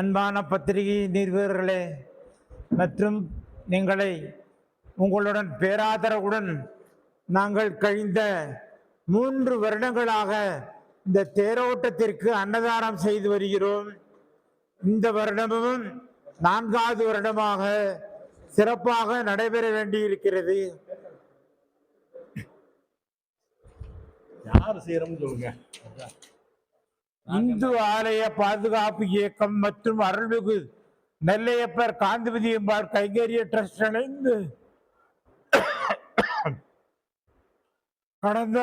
அன்பான பத்திரிகை நிருபர்களே மற்றும் நீங்களை உங்களுடன் பேராதரவுடன் நாங்கள் கழிந்த மூன்று வருடங்களாக இந்த தேரோட்டத்திற்கு அன்னதானம் செய்து வருகிறோம். இந்த வருடமும் நான்காவது வருடமாக சிறப்பாக நடைபெற வேண்டியிருக்கிறது. யார் செய்யறோம்னு சொல்லுங்க. இந்து ஆலய பாதுகாப்பு இயக்கம் மற்றும் அருள்மிகு நெல்லையப்பர் காந்திபதி என்பார் கைங்கரிய ட்ரஸ்ட் இணைந்து கடந்த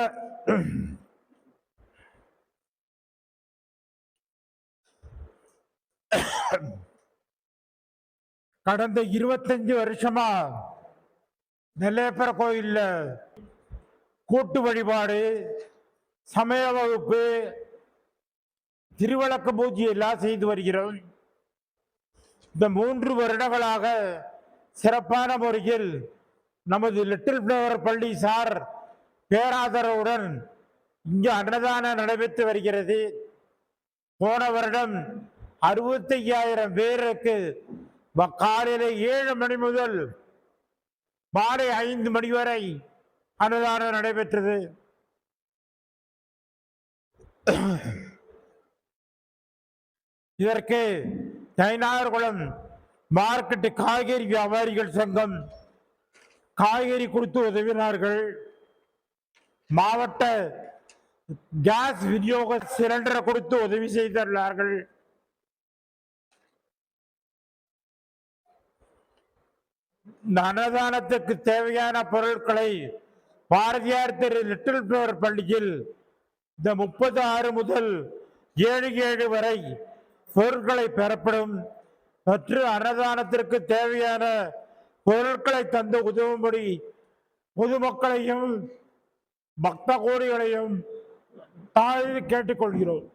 கடந்த இருபத்தஞ்சு வருஷமா நெல்லையப்பர் கோயில்ல கூட்டு வழிபாடு சமய வகுப்பு திருவிளக்கு பூஜை எல்லாம் செய்து வருகிறோம். இந்த மூன்று வருடங்களாக சிறப்பான முறையில் நமது லிட்டில் பிளவர் பள்ளி சார் பேராதரவுடன் இங்கு அன்னதானம் நடைபெற்று வருகிறது. போன வருடம் அறுபத்தையாயிரம் பேருக்கு வ- ஏழு மணி முதல் மாலை ஐந்து மணி வரை அன்னதானம் நடைபெற்றது. இதற்கு தைனார்குளம் மார்க்கெட் காய்கறி வியாபாரிகள் சங்கம் காய்கறி கொடுத்து உதவினார்கள். மாவட்ட கேஸ் விநியோக சிலிண்டரை கொடுத்து உதவி செய்துள்ளார்கள் அன்னதானத்துக்கு தேவையான பொருட்களை பாரதியார் தெரு லிட்டில் பிளவர் பள்ளியில் இந்த முப்பது ஆறு முதல் ஏழு ஏழு வரை பொருட்களை பெறப்படும். மற்றும் அன்னதானத்திற்கு தேவையான பொருட்களை தந்து உதவும்படி பொதுமக்களையும் பக்த கோடிகளையும் தாழ்ந்து கேட்டுக்கொள்கிறோம்.